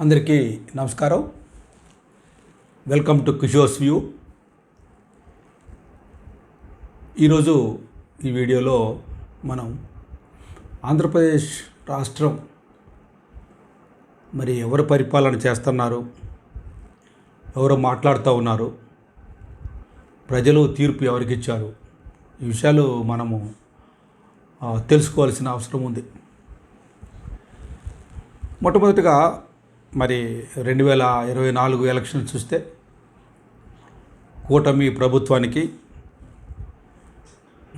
అందరికీ నమస్కారం. Welcome to Kishore's view. ఈరోజు ఈ వీడియోలో మనం ఆంధ్రప్రదేశ్ రాష్ట్రం మరి ఎవరు పరిపాలన చేస్తున్నారు? ఎవరు మాట్లాడుతూ ఉన్నారు? ప్రజలు తీర్పు ఎవరికి ఇచ్చారు? ఈ విషయాలు మనము తెలుసుకోవాల్సిన అవసరం ఉంది. మొట్టమొదటిగా మరి రెండు వేల ఇరవై నాలుగు ఎలక్షన్ చూస్తే కూటమి ప్రభుత్వానికి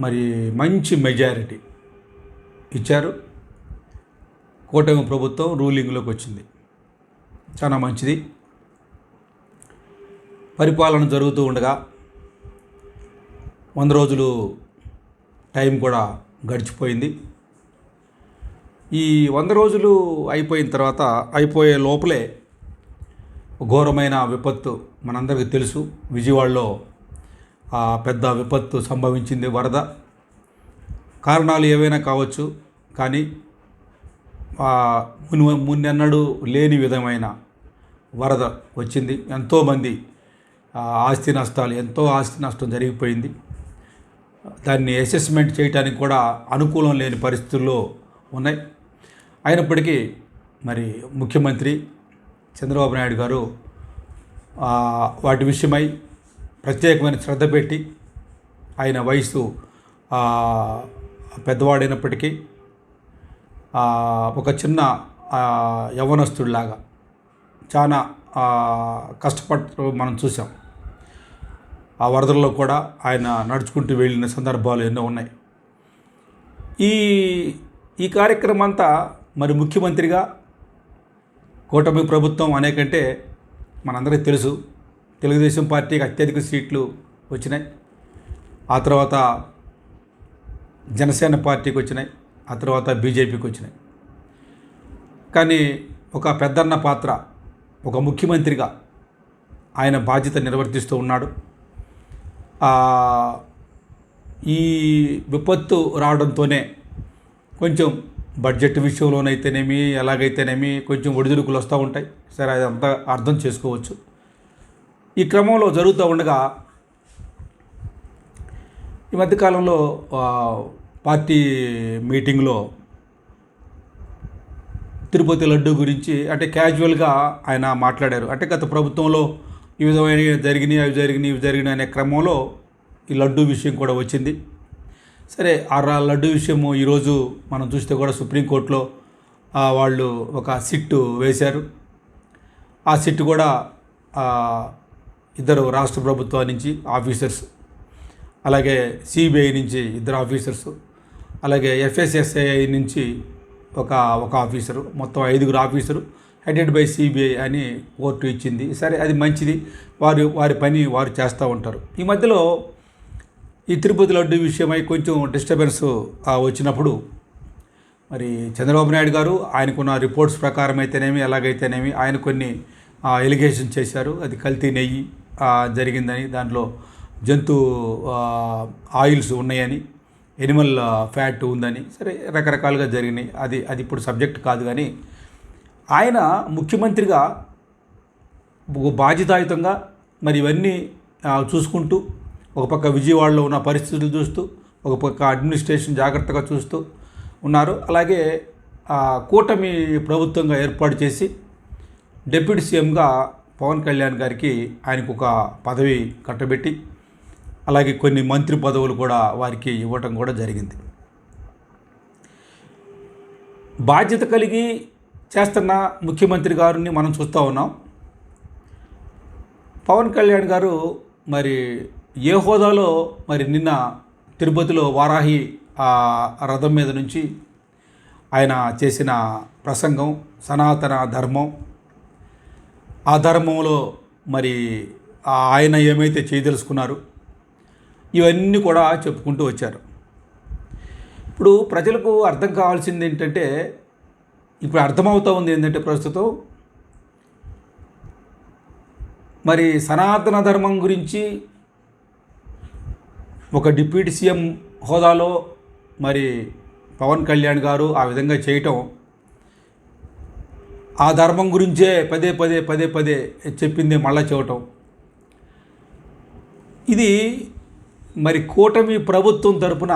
మరి మంచి మెజారిటీ ఇచ్చారు. కూటమి ప్రభుత్వం రూలింగ్లోకి వచ్చింది. చాలా మంచిది. పరిపాలన జరుగుతూ ఉండగా వంద రోజులు టైం కూడా గడిచిపోయింది. ఈ వంద రోజులు అయిపోయిన తర్వాత అయిపోయే లోపలే ఘోరమైన విపత్తు మనందరికీ తెలుసు. విజయవాడలో ఆ పెద్ద విపత్తు సంభవించింది వరద. కారణాలు ఏవైనా కావచ్చు కానీ మున్ మున్నెన్నడూ లేని విధమైన వరద వచ్చింది. ఎంతోమంది ఆస్తి నష్టాలు ఎంతో ఆస్తి నష్టం జరిగిపోయింది. దాన్ని అసెస్మెంట్ చేయడానికి కూడా అనుకూలం లేని పరిస్థితుల్లో ఉన్నాయి. అయినప్పటికీ మరి ముఖ్యమంత్రి చంద్రబాబు నాయుడు గారు వాటి విషయమై ప్రత్యేకమైన శ్రద్ధ పెట్టి ఆయన వయసు పెద్దవాడైనప్పటికీ ఒక చిన్న యవనస్తుడిలాగా యవ్వనస్తుడిలాగా చాలా కష్టపడటం మనం చూసాం ఆ వరదల్లో కూడా ఆయన నడుచుకుంటూ వెళ్ళిన సందర్భాలు ఎన్నో ఉన్నాయి. ఈ ఈ కార్యక్రమం అంతా మరి ముఖ్యమంత్రిగా కూటమి ప్రభుత్వం అనేకంటే మనందరికీ తెలుసు. తెలుగుదేశం పార్టీకి అత్యధిక సీట్లు వచ్చినాయి. ఆ తర్వాత జనసేన పార్టీకి వచ్చినాయి. ఆ తర్వాత బీజేపీకి వచ్చినాయి. కానీ ఒక పెద్దన్న పాత్ర ఒక ముఖ్యమంత్రిగా ఆయన బాధ్యత నిర్వర్తిస్తూ ఉన్నాడు. ఈ విపత్తు రావడంతోనే కొంచెం బడ్జెట్ విషయంలోనైతేనేమి ఎలాగైతేనేమి కొంచెం ఒడిదుడుకులు వస్తూ ఉంటాయి. సరే అదంతా అర్థం చేసుకోవచ్చు. ఈ క్రమంలో జరుగుతూ ఉండగా ఈ మధ్యకాలంలో పార్టీ మీటింగ్లో తిరుపతి లడ్డు గురించి అంటే క్యాజువల్గా ఆయన మాట్లాడారు. అంటే గత ప్రభుత్వంలో ఈ విధమైన జరిగినాయి అవి జరిగినాయి ఇవి జరిగినాయి అనే క్రమంలో ఈ లడ్డు విషయం కూడా వచ్చింది. సరే ఆ లడ్డు విషయము ఈరోజు మనం చూస్తే కూడా సుప్రీంకోర్టులో వాళ్ళు ఒక సిట్టు వేశారు. ఆ సిట్టు కూడా ఇద్దరు రాష్ట్ర ప్రభుత్వం నుంచి ఆఫీసర్స్ అలాగే సిబిఐ నుంచి ఇద్దరు ఆఫీసర్స్ అలాగే ఎఫ్ఎస్ఎస్ఐ నుంచి ఒక ఒక ఆఫీసరు మొత్తం ఐదుగురు ఆఫీసరు హెడెడ్ బై సిబిఐ అని కోర్టు ఇచ్చింది. సరే అది మంచిది. వారు వారి పని వారు చేస్తూ ఉంటారు. ఈ మధ్యలో ఈ తిరుపతి లడ్డు విషయమై కొంచెం డిస్టర్బెన్స్ వచ్చినప్పుడు మరి చంద్రబాబు నాయుడు గారు ఆయనకున్న రిపోర్ట్స్ ప్రకారం అయితేనేమి ఎలాగైతేనేమి ఆయన కొన్ని ఎలిగేషన్ చేశారు. అది కల్తీ నెయ్యి జరిగిందని దాంట్లో జంతు ఆయిల్స్ ఉన్నాయని ఎనిమల్ ఫ్యాట్ ఉందని సరే రకరకాలుగా జరిగినాయి. అది అది ఇప్పుడు సబ్జెక్ట్ కాదు కానీ ఆయన ముఖ్యమంత్రిగా బాధ్యతాయుతంగా మరి ఇవన్నీ చూసుకుంటూ ఒక పక్క విజయవాడలో ఉన్న పరిస్థితులు చూస్తూ ఒక పక్క అడ్మినిస్ట్రేషన్ జాగ్రత్తగా చూస్తూ ఉన్నారు. అలాగే ఆ, కూటమి ప్రభుత్వంగా ఏర్పాటు చేసి డిప్యూటీ సీఎంగా పవన్ కళ్యాణ్ గారికి ఆయనకు ఒక పదవి కట్టబెట్టి అలాగే కొన్ని మంత్రి పదవులు కూడా వారికి ఇవ్వటం కూడా జరిగింది. బాధ్యత కలిగి చేస్తున్న ముఖ్యమంత్రి గారిని మనం చూస్తూ ఉన్నాం. పవన్ కళ్యాణ్ గారు మరి ఏ హోదాలో మరి నిన్న తిరుపతిలో వారాహి ఆ రథం మీద నుంచి ఆయన చేసిన ప్రసంగం సనాతన ధర్మం. ఆ ధర్మంలో మరి ఆ ఆయన ఏమైతే చేయదలుచుకున్నారు ఇవన్నీ కూడా చెప్పుకుంటూ వచ్చారు. ఇప్పుడు ప్రజలకు అర్థం కావాల్సింది ఏంటంటే ఇప్పుడు అర్థమవుతూ ఉంది ఏంటంటే ప్రస్తుతం మరి సనాతన ధర్మం గురించి ఒక డిప్యూటీ సీఎం హోదాలో మరి పవన్ కళ్యాణ్ గారు ఆ విధంగా చేయటం ఆ ధర్మం గురించే పదే పదే పదే పదే చెప్పింది మళ్ళా చెప్పటం ఇది మరి కూటమి ప్రభుత్వం తరపున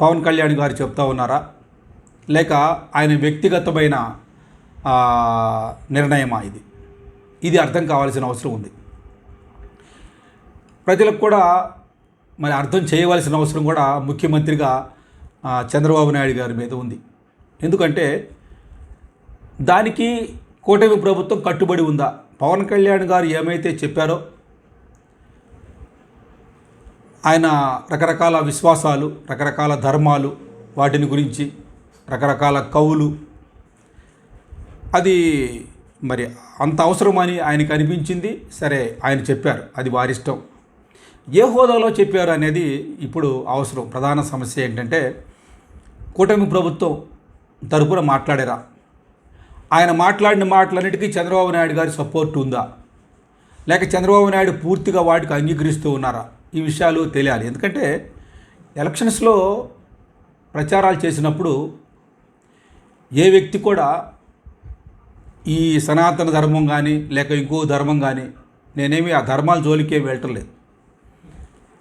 పవన్ కళ్యాణ్ గారు చెప్తా ఉన్నారా? లేక ఆయన వ్యక్తిగతమైన నిర్ణయమా ఇది? ఇది అర్థం కావాల్సిన అవసరం ఉంది. ప్రజలకు కూడా మరి అర్థం చేయవలసిన అవసరం కూడా ముఖ్యమంత్రిగా చంద్రబాబు నాయుడు గారి మీద ఉంది. ఎందుకంటే దానికి కూటమి ప్రభుత్వం కట్టుబడి ఉందా? పవన్ కళ్యాణ్ గారు ఏమైతే చెప్పారో ఆయన రకరకాల విశ్వాసాలు రకరకాల ధర్మాలు వాటిని గురించి రకరకాల కవులు అది మరి అంత అవసరమని ఆయనకు అనిపించింది. సరే ఆయన చెప్పారు అది వారిష్టం ఏ హోదాలో చెప్పారు అనేది ఇప్పుడు అవసరం. ప్రధాన సమస్య ఏంటంటే కూటమి ప్రభుత్వం తరపున మాట్లాడారా. ఆయన మాట్లాడిన మాటలన్నిటికీ చంద్రబాబు నాయుడు గారి సపోర్ట్ ఉందా? లేక చంద్రబాబు నాయుడు పూర్తిగా వాటికి అంగీకరిస్తూ ఉన్నారా? ఈ విషయాలు తెలియాలి. ఎందుకంటే ఎలక్షన్స్లో ప్రచారాలు చేసినప్పుడు ఏ వ్యక్తి కూడా ఈ సనాతన ధర్మం కానీ లేక ఇంకో ధర్మం కానీ నేనేమి ఆ ధర్మాల జోలికే వెళ్ళటం లేదు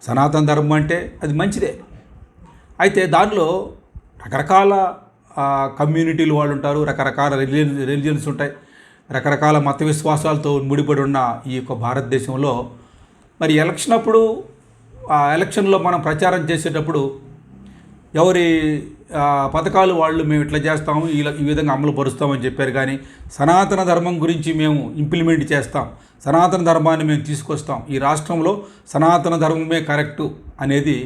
సనాతన ధర్మం అంటే అది మంచిదే. అయితే దానిలో రకరకాల కమ్యూనిటీలు వాళ్ళు ఉంటారు రకరకాల రిలీజన్ రిలీజన్స్ ఉంటాయి రకరకాల మత విశ్వాసాలతో ముడిపడి ఉన్న ఈ యొక్క భారతదేశంలో మరి ఎలక్షన్ అప్పుడు ఆ ఎలక్షన్లో మనం ప్రచారం చేసేటప్పుడు ఎవరి పథకాలు వాళ్ళు మేము ఇట్లా చేస్తాము ఇలా ఈ విధంగా అమలు పరుస్తామని చెప్పారు కానీ సనాతన ధర్మం గురించి మేము ఇంప్లిమెంట్ చేస్తాం. సనాతన ధర్మాన్ని మేము తీసుకొస్తాం. ఈ రాష్ట్రంలో సనాతన ధర్మమే కరెక్టు అనేది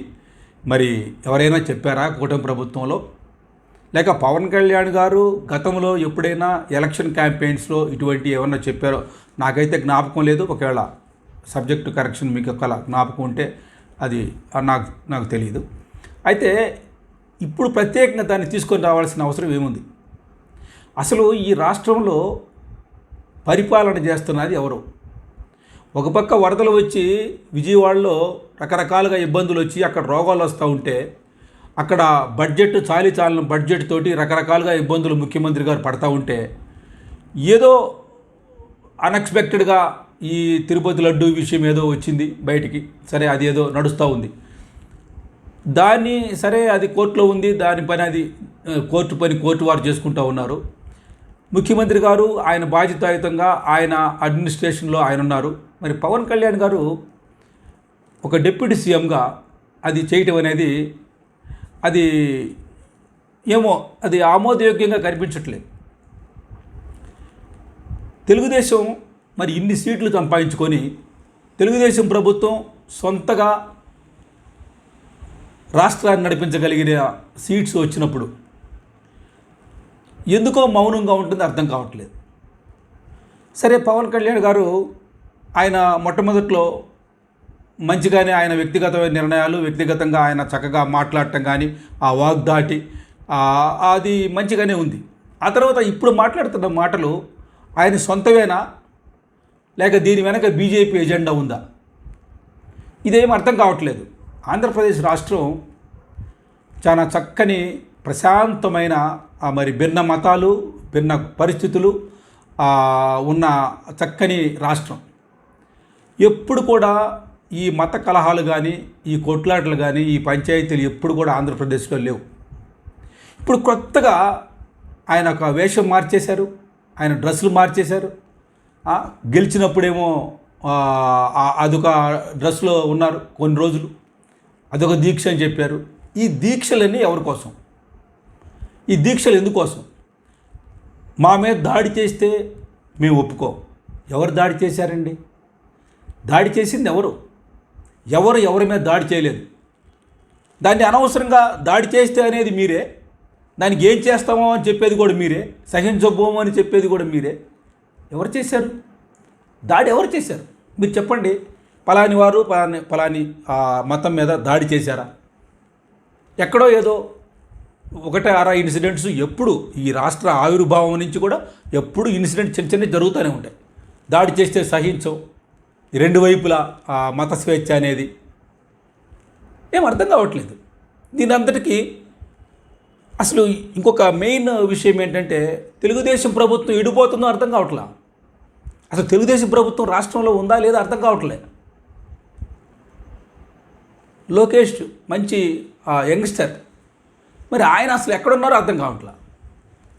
మరి ఎవరైనా చెప్పారా కూటమి ప్రభుత్వంలో? లేక పవన్ కళ్యాణ్ గారు గతంలో ఎప్పుడైనా ఎలక్షన్ క్యాంపెయిన్స్లో ఇటువంటి ఏమన్నా చెప్పారో? నాకైతే జ్ఞాపకం లేదు. ఒకవేళ సబ్జెక్టు కరెక్షన్ మీకు ఒకవేళ జ్ఞాపకం ఉంటే అది నాకు నాకు తెలియదు అయితే ఇప్పుడు ప్రత్యేకంగా దాన్ని తీసుకొని రావాల్సిన అవసరం ఏముంది? అసలు ఈ రాష్ట్రంలో పరిపాలన చేస్తున్నది ఎవరు? ఒక పక్క వరదలు వచ్చి విజయవాడలో రకరకాలుగా ఇబ్బందులు వచ్చి అక్కడ రోగాలు వస్తూ ఉంటే అక్కడ బడ్జెట్ చాలి చాలిన బడ్జెట్ తోటి రకరకాలుగా ఇబ్బందులు ముఖ్యమంత్రి గారు పడతా ఉంటే ఏదో అన్ఎక్స్పెక్టెడ్గా ఈ తిరుపతి లడ్డు విషయం ఏదో వచ్చింది బయటికి. సరే అది ఏదో నడుస్తూ ఉంది. దాన్ని సరే అది కోర్టులో ఉంది దాని పని అది కోర్టు పని కోర్టు వారు చేసుకుంటూ ఉన్నారు. ముఖ్యమంత్రి గారు ఆయన బాధ్యతాయుతంగా ఆయన అడ్మినిస్ట్రేషన్లో ఆయన ఉన్నారు. మరి పవన్ కళ్యాణ్ గారు ఒక డిప్యూటీ సీఎంగా అది చేయటం అనేది అది ఏమో అది ఆమోదయోగ్యంగా కనిపించట్లేదు. తెలుగుదేశం మరి ఇన్ని సీట్లు సంపాదించుకొని తెలుగుదేశం ప్రభుత్వం సొంతగా రాష్ట్రాన్ని నడిపించగలిగిన సీట్స్ వచ్చినప్పుడు ఎందుకో మౌనంగా ఉంటుంది అర్థం కావట్లేదు. సరే పవన్ కళ్యాణ్ గారు ఆయన మొట్టమొదట్లో మంచిగానే ఆయన వ్యక్తిగతమైన నిర్ణయాలు వ్యక్తిగతంగా ఆయన చక్కగా మాట్లాడటం కానీ ఆ వాగ్దాటి దాటి అది మంచిగానే ఉంది. ఆ తర్వాత ఇప్పుడు మాట్లాడుతున్న మాటలు ఆయన సొంతమేనా లేక దీని వెనక బీజేపీ ఎజెండా ఉందా? ఇదేం అర్థం కావట్లేదు. ఆంధ్రప్రదేశ్ రాష్ట్రం చాలా చక్కని ప్రశాంతమైన ఆ, మరి భిన్న మతాలు భిన్న పరిస్థితులు ఉన్న చక్కని రాష్ట్రం. ఎప్పుడు కూడా ఈ మత కలహాలు కానీ ఈ కొట్లాటలు కానీ ఈ పంచాయతీలు ఎప్పుడు కూడా ఆంధ్రప్రదేశ్లో లేవు. ఇప్పుడు కొత్తగా ఆయన ఒక వేషం మార్చేశారు ఆయన డ్రెస్సులు మార్చేశారు. గెలిచినప్పుడేమో అదొక డ్రెస్లో ఉన్నారు కొన్ని రోజులు. అదొక దీక్ష అని చెప్పారు. ఈ దీక్షలన్నీ ఎవరి కోసం? ఈ దీక్షలు ఎందుకోసం మా మీద దాడి చేస్తే మేము ఒప్పుకోం. ఎవరు దాడి చేశారండి? దాడి చేసింది ఎవరు? ఎవరు ఎవరి మీద దాడి చేయలేదు? దాన్ని అనవసరంగా దాడి చేస్తే అనేది మీరే. దానికి ఏం చేస్తామో అని చెప్పేది కూడా మీరే. సహించబోమో అని చెప్పేది కూడా మీరే. ఎవరు చేశారు? దాడి ఎవరు చేశారు? మీరు చెప్పండి. పలాని వారు పలాని పలాని ఆ, మతం మీద దాడి చేశారా? ఎక్కడో ఏదో ఒకటే అరా ఇన్సిడెంట్స్ ఎప్పుడు ఈ రాష్ట్ర ఆవిర్భావం నుంచి కూడా ఎప్పుడు ఇన్సిడెంట్ చిన్న చిన్న జరుగుతూనే ఉంటాయి. దాడి చేస్తే సహించం. ఈ రెండు వైపులా మత స్వేచ్ఛ అనేది ఏం అర్థం కావట్లేదు. దీని అంతటికీ అసలు ఇంకొక మెయిన్ విషయం ఏంటంటే తెలుగుదేశం ప్రభుత్వం ఇడిపోతుందో అర్థం కావట్లా? అసలు తెలుగుదేశం ప్రభుత్వం రాష్ట్రంలో ఉందా లేదా అర్థం కావట్లేదు లోకేష్ మంచి యంగ్స్టర్. మరి ఆయన అసలు ఎక్కడున్నారో అర్థం కావట్లా.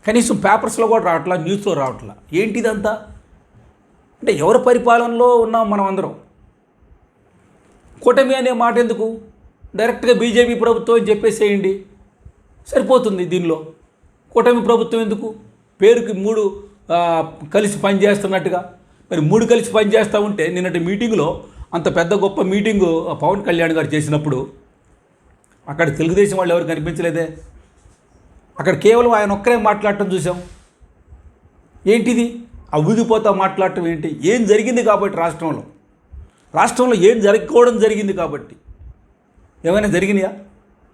కనీసం పేపర్స్లో కూడా రావట్లా న్యూస్లో రావట్లా. ఏంటిదంతా? అంటే ఎవరి పరిపాలనలో ఉన్నాం మనం అందరం? కూటమి అనే మాట ఎందుకు? డైరెక్ట్గా బీజేపీ ప్రభుత్వం అని చెప్పేసేయండి. సరిపోతుంది దీనిలో. కూటమి ప్రభుత్వం ఎందుకు? పేరుకి మూడు కలిసి పనిచేస్తున్నట్టుగా. మరి మూడు కలిసి పనిచేస్తూ ఉంటే నిన్నటి మీటింగ్లో అంత పెద్ద గొప్ప మీటింగు ఆ పవన్ కళ్యాణ్ గారు చేసినప్పుడు అక్కడ తెలుగుదేశం వాళ్ళు ఎవరు కనిపించలేదే? అక్కడ కేవలం ఆయన ఒక్కరే మాట్లాడటం చూసాం. ఏంటిది? ఆ ఊగిపోతా మాట్లాడటం ఏంటి? ఏం జరిగింది కాబట్టి రాష్ట్రంలో? రాష్ట్రంలో ఏం జరగకపోవడం జరిగింది కాబట్టి. ఏమైనా జరిగినాయా?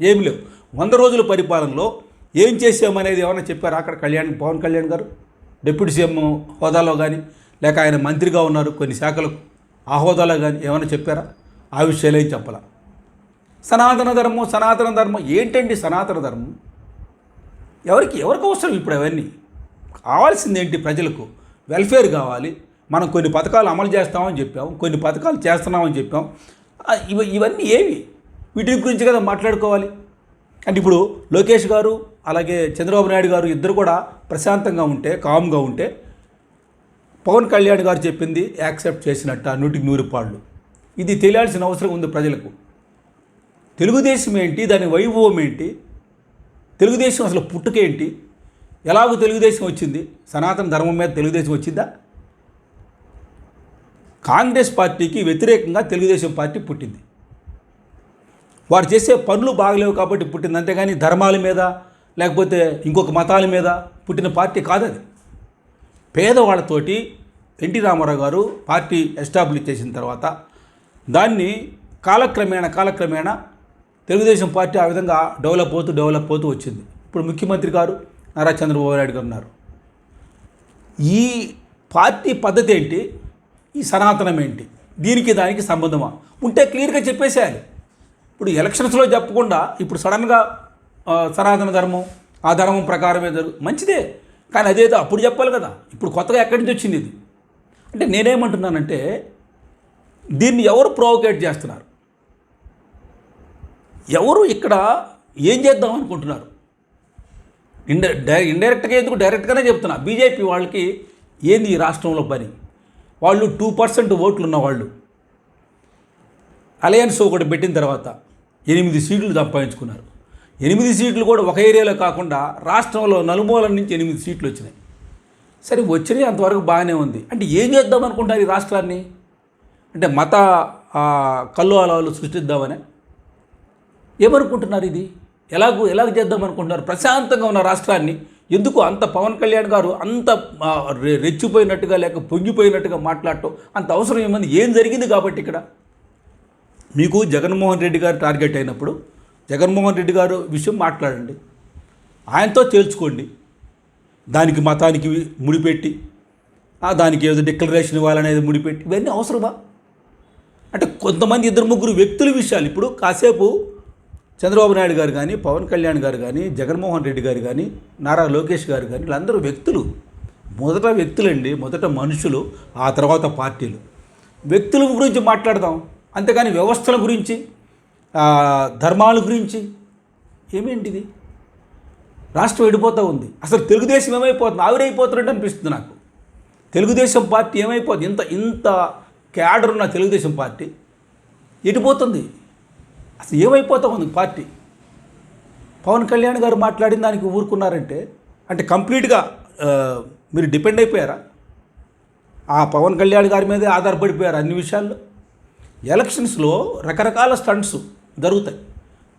ఏమి లేవు. వంద రోజుల పరిపాలనలో ఏం చేసామనేది ఏమైనా చెప్పారా అక్కడ కళ్యాణ్ పవన్ కళ్యాణ్ గారు? డిప్యూటీ సీఎం హోదాలో కానీ లేక ఆయన మంత్రిగా ఉన్నారు కొన్ని శాఖలకు. ఆ హోదాలో కానీ ఏమైనా చెప్పారా? ఆ విషయాలు ఏం చెప్పాలా? సనాతన ధర్మం సనాతన ధర్మం ఏంటండి సనాతన ధర్మం? ఎవరికి ఎవరికి అవసరం ఇప్పుడు అవన్నీ? కావాల్సింది ఏంటి ప్రజలకు? వెల్ఫేర్ కావాలి. మనం కొన్ని పథకాలు అమలు చేస్తామని చెప్పాం కొన్ని పథకాలు చేస్తున్నామని చెప్పాం. ఇవ ఇవన్నీ ఏవి? వీటి గురించి కదా మాట్లాడుకోవాలి. అంటే ఇప్పుడు లోకేష్ గారు అలాగే చంద్రబాబు నాయుడు గారు ఇద్దరు కూడా ప్రశాంతంగా ఉంటే కామ్గా ఉంటే పవన్ కళ్యాణ్ గారు చెప్పింది యాక్సెప్ట్ చేసినట్ట నూటికి నూరు పాళ్ళు. ఇది తెలియాల్సిన అవసరం ఉంది ప్రజలకు. తెలుగుదేశం ఏంటి దాని వైభవం ఏంటి తెలుగుదేశం అసలు పుట్టుకేంటి ఎలాగో తెలుగుదేశం వచ్చింది సనాతన ధర్మం మీద తెలుగుదేశం వచ్చిందా? కాంగ్రెస్ పార్టీకి వ్యతిరేకంగా తెలుగుదేశం పార్టీ పుట్టింది. వారు చేసే పనులు బాగలేవు కాబట్టి పుట్టింది. అంతేగాని ధర్మాల మీద లేకపోతే ఇంకొక మతాల మీద పుట్టిన పార్టీ కాదు అది పేదవాళ్ళతోటి ఎన్టీ రామారావు గారు పార్టీ ఎస్టాబ్లిష్ చేసిన తర్వాత దాన్ని కాలక్రమేణ కాలక్రమేణా తెలుగుదేశం పార్టీ ఆ విధంగా డెవలప్ అవుతూ డెవలప్ అవుతూ వచ్చింది. ఇప్పుడు ముఖ్యమంత్రి గారు నారా చంద్రబాబు నాయుడు గారు ఉన్నారు. ఈ పార్టీ పద్ధతి ఏంటి? ఈ సనాతనం ఏంటి? దీనికి దానికి సంబంధమా? ఉంటే క్లియర్గా చెప్పేసేయాలి. ఇప్పుడు ఎలక్షన్స్లో చెప్పకుండా ఇప్పుడు సడన్గా సనాతన ధర్మం ఆ ధర్మం ప్రకారమే జరుగు మంచిదే. కానీ అదేదో అప్పుడు చెప్పాలి కదా. ఇప్పుడు కొత్తగా ఎక్కడి నుంచి వచ్చింది ఇది? అంటే నేనేమంటున్నానంటే దీన్ని ఎవరు ప్రోవోకేట్ చేస్తున్నారు? ఎవరు ఇక్కడ ఏం చేద్దాం అనుకుంటున్నారు? ఇండ ఇండైరెక్ట్గా ఎందుకు డైరెక్ట్గానే చెప్తున్నా. బీజేపీ వాళ్ళకి ఏంది ఈ రాష్ట్రంలో పని? వాళ్ళు టూ పర్సెంట్ ఓట్లు ఉన్న వాళ్ళు. అలయన్స్ ఒకటి పెట్టిన తర్వాత ఎనిమిది సీట్లు సంపాదించుకున్నారు. ఎనిమిది సీట్లు కూడా ఒక ఏరియాలో కాకుండా రాష్ట్రంలో నలుమూలల నుంచి ఎనిమిది సీట్లు వచ్చినాయి. సరే వచ్చినాయి అంతవరకు బాగానే ఉంది. అంటే ఏం చేద్దాం అనుకుంటారు ఈ రాష్ట్రాన్ని? అంటే మత కల్లు కల్లోలాలు సృష్టిద్దామనే ఏమనుకుంటున్నారు ఇది? ఎలాగూ ఎలాగ చేద్దాం అనుకుంటున్నారు? ప్రశాంతంగా ఉన్న రాష్ట్రాన్ని ఎందుకు అంత పవన్ కళ్యాణ్ గారు అంత రె- రెచ్చిపోయినట్టుగా లేక పొంగిపోయినట్టుగా మాట్లాడటం అంత అవసరం ఏమంది? ఏం జరిగింది కాబట్టి ఇక్కడ? మీకు జగన్మోహన్ రెడ్డి గారు టార్గెట్ అయినప్పుడు జగన్మోహన్ రెడ్డి గారు విషయం మాట్లాడండి. ఆయనతో తేల్చుకోండి. దానికి మతానికి ముడిపెట్టి దానికి ఏదో డిక్లరేషన్ ఇవ్వాలనేది ముడిపెట్టి ఇవన్నీ అవసరమా? అంటే కొంతమంది ఇద్దరు ముగ్గురు వ్యక్తుల విషయాలు ఇప్పుడు కాసేపు చంద్రబాబు నాయుడు గారు కానీ పవన్ కళ్యాణ్ గారు కానీ జగన్మోహన్ రెడ్డి గారు కానీ నారా లోకేష్ గారు కానీ వీళ్ళందరూ వ్యక్తులు. మొదట వ్యక్తులండి మొదట మనుషులు ఆ తర్వాత పార్టీలు. వ్యక్తుల గురించి మాట్లాడదాం. అంతేకాని వ్యవస్థల గురించి ధర్మాల గురించి ఏమేంటిది? రాష్ట్రం విడిపోతూ ఉంది. అసలు తెలుగుదేశం ఏమైపోతుంది? ఆవిరైపోతున్నట్టు అనిపిస్తుంది నాకు. తెలుగుదేశం పార్టీ ఏమైపోతుంది? ఇంత ఇంత క్యాడర్ ఉన్న తెలుగుదేశం పార్టీ ఎటుపోతుంది? అసలు ఏమైపోతా ఉంది పార్టీ? పవన్ కళ్యాణ్ గారు మాట్లాడిన దానికి ఊరుకున్నారంటే అంటే కంప్లీట్గా మీరు డిపెండ్ అయిపోయారా? ఆ పవన్ కళ్యాణ్ గారి మీదే ఆధారపడిపోయారు అన్ని విషయాల్లో? ఎలక్షన్స్లో రకరకాల స్టంట్స్ జరుగుతాయి.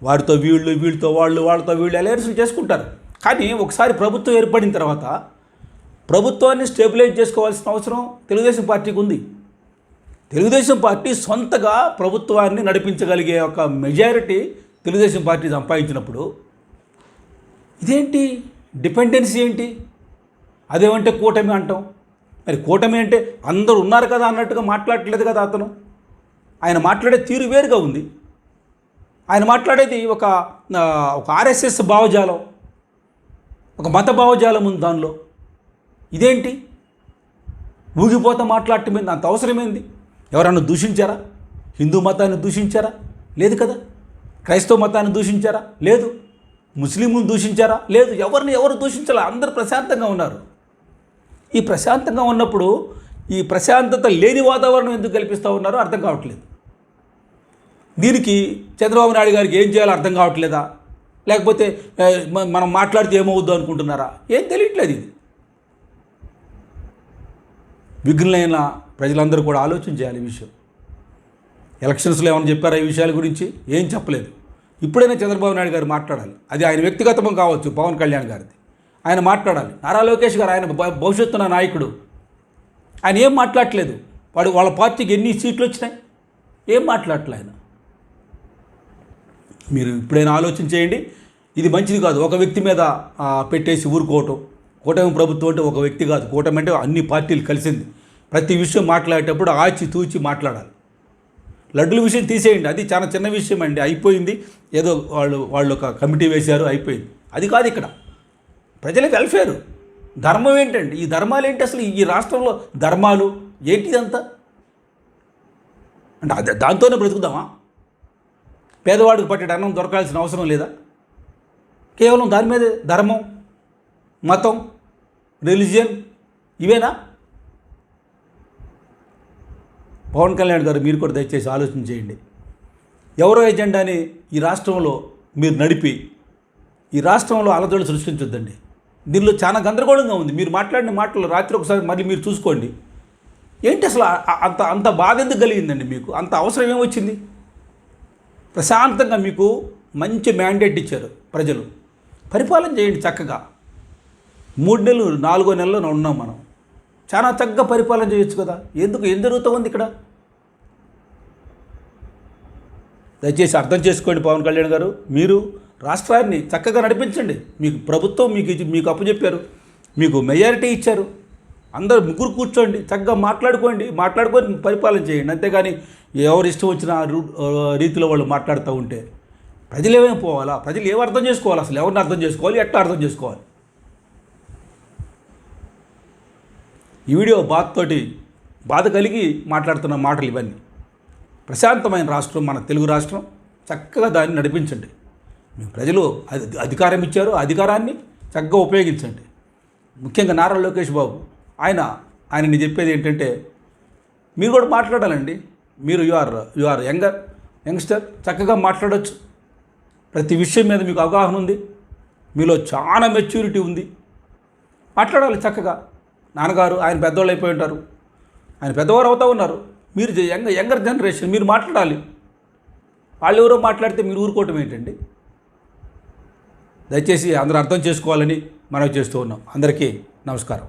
వారితో వీళ్ళు వీళ్ళతో వాళ్ళు వాళ్ళతో వీళ్ళు అలయన్స్ చేసుకుంటారు. కానీ ఒకసారి ప్రభుత్వం ఏర్పడిన తర్వాత ప్రభుత్వాన్ని స్టెబిలైజ్ చేసుకోవాల్సిన అవసరం తెలుగుదేశం పార్టీకి ఉంది. తెలుగుదేశం పార్టీ సొంతగా ప్రభుత్వాన్ని నడిపించగలిగే ఒక మెజారిటీ తెలుగుదేశం పార్టీ సంపాదించినప్పుడు ఇదేంటి? డిపెండెన్సీ ఏంటి? అదేమంటే కూటమి అంటాం. మరి కూటమి అంటే అందరూ ఉన్నారు కదా అన్నట్టుగా మాట్లాడట్లేదు కదా అతను. ఆయన మాట్లాడే తీరు వేరుగా ఉంది. ఆయన మాట్లాడేది ఒక ఒక ఆర్ఎస్ఎస్ భావజాలం ఒక మత భావజాలం ఉంది దానిలో. ఇదేంటి? ఊగిపోత మాట్లాడటం ఏంది? అంత అవసరమైంది ఎవరన్నా దూషించారా? హిందూ మతాన్ని దూషించారా? లేదు కదా. క్రైస్తవ మతాన్ని దూషించారా? లేదు. ముస్లింలను దూషించారా? లేదు. ఎవరిని ఎవరు దూషించాలా అందరూ ప్రశాంతంగా ఉన్నారు. ఈ ప్రశాంతంగా ఉన్నప్పుడు ఈ ప్రశాంతత లేని వాతావరణం ఎందుకు కల్పిస్తూ ఉన్నారో అర్థం కావట్లేదు. దీనికి చంద్రబాబు నాయుడు గారికి ఏం చేయాలో అర్థం కావట్లేదా? లేకపోతే మనం మాట్లాడితే ఏమవుద్దు అనుకుంటున్నారా? ఏం తెలియట్లేదు ఇది. విఘ్నులైన ప్రజలందరూ కూడా ఆలోచన చేయాలి ఈ విషయం. ఎలక్షన్స్లో ఏమైనా చెప్పారా ఈ విషయాల గురించి? ఏం చెప్పలేదు. ఇప్పుడైనా చంద్రబాబు నాయుడు గారు మాట్లాడాలి. అది ఆయన వ్యక్తిగతం కావచ్చు పవన్ కళ్యాణ్ గారిది. ఆయన మాట్లాడాలి. నారా లోకేష్ గారు ఆయన భ- భవిష్యత్తున్న నాయకుడు. ఆయన ఏం మాట్లాడలేదు వాడు వాళ్ళ పార్టీకి ఎన్ని సీట్లు వచ్చినాయి? ఏం మాట్లాడలే ఆయన? మీరు ఇప్పుడైనా ఆలోచన చేయండి. ఇది మంచిది కాదు. ఒక వ్యక్తి మీద పెట్టేసి ఊరుకోవటం. కూటమి ప్రభుత్వం అంటే ఒక వ్యక్తి కాదు. కూటమి అంటే అన్ని పార్టీలు కలిసింది. ప్రతి విషయం మాట్లాడేటప్పుడు ఆచి తూచి మాట్లాడాలి. లడ్డుల విషయం తీసేయండి. అది చాలా చిన్న విషయం అండి. అయిపోయింది. ఏదో వాళ్ళు వాళ్ళు ఒక కమిటీ వేశారు అయిపోయింది. అది కాదు ఇక్కడ. ప్రజల వెల్ఫేర్. ధర్మం ఏంటండి? ఈ ధర్మాలు ఏంటి అసలు? ఈ రాష్ట్రంలో ధర్మాలు ఏంటిదంతా? అంటే అదే దాంతోనే బ్రతుకుదామా? పేదవాడికి పట్టేట అన్నం దొరకాల్సిన అవసరం లేదా? కేవలం దాని మీదే ధర్మం మతం రిలీజియన్ ఇవేనా? పవన్ కళ్యాణ్ గారు మీరు కూడా దయచేసి ఆలోచన చేయండి. ఎవరో ఎజెండాని ఈ రాష్ట్రంలో మీరు నడిపి ఈ రాష్ట్రంలో అలజడులు సృష్టించొద్దండి. దీనిలో చాలా గందరగోళంగా ఉంది. మీరు మాట్లాడిన మాటలు రాత్రి ఒకసారి మళ్ళీ మీరు చూసుకోండి. ఏంటి అసలు అంత అంత బాధ ఎందుకు కలిగిందండి మీకు? అంత అవసరం ఏమొచ్చింది? ప్రశాంతంగా మీకు మంచి మ్యాండేట్ ఇచ్చారు ప్రజలు. పరిపాలన చేయండి చక్కగా. మూడు నెలలు నాలుగో నెలలో ఉన్నాం మనం. చాలా చక్కగా పరిపాలన చేయొచ్చు కదా. ఎందుకు? ఏం జరుగుతూ ఉంది ఇక్కడ? దయచేసి అర్థం చేసుకోండి పవన్ కళ్యాణ్ గారు. మీరు రాష్ట్రాన్ని చక్కగా నడిపించండి. మీకు ప్రభుత్వం మీకు మీకు అప్పచెప్పారు మీకు మెజారిటీ ఇచ్చారు. అందరు ముగ్గురు కూర్చోండి చక్కగా మాట్లాడుకోండి మాట్లాడుకొని పరిపాలన చేయండి. అంతేగాని ఎవరు ఇష్టం వచ్చిన రూ- రీతిలో వాళ్ళు మాట్లాడుతూ ఉంటే ప్రజలు ఏమేమి పోవాలా? ప్రజలు ఏం అర్థం చేసుకోవాలి? అసలు ఎవరిని అర్థం చేసుకోవాలి? ఎట్లా అర్థం చేసుకోవాలి? ఈ వీడియో బాధతోటి బాధ కలిగి మాట్లాడుతున్న మాటలు ఇవన్నీ. ప్రశాంతమైన రాష్ట్రం మన తెలుగు రాష్ట్రం. చక్కగా దాన్ని నడిపించండి. మీ ప్రజలు అధికారం ఇచ్చారు అధికారాన్ని చక్కగా ఉపయోగించండి. ముఖ్యంగా నారా లోకేష్ బాబు. ఆయన ఆయన నేను చెప్పేది ఏంటంటే మీరు కూడా మాట్లాడాలండి. మీరు you are you are younger youngster చక్కగా మాట్లాడవచ్చు ప్రతి విషయం మీద మీకు అవగాహన ఉంది. మీలో చాలా మెచ్యూరిటీ ఉంది. మాట్లాడాలి చక్కగా. నాన్నగారు ఆయన పెద్దవాళ్ళు అయిపోయి ఉంటారు. ఆయన పెద్దవారు అవుతూ ఉన్నారు. మీరు జ- యంగ యంగర్ జనరేషన్ మీరు మాట్లాడాలి. వాళ్ళు ఎవరో మాట్లాడితే మీరు ఊరుకోవటం ఏంటండి? దయచేసి అందరూ అర్థం చేసుకోవాలని మనం చేస్తూ ఉన్నాం. అందరికీ నమస్కారం.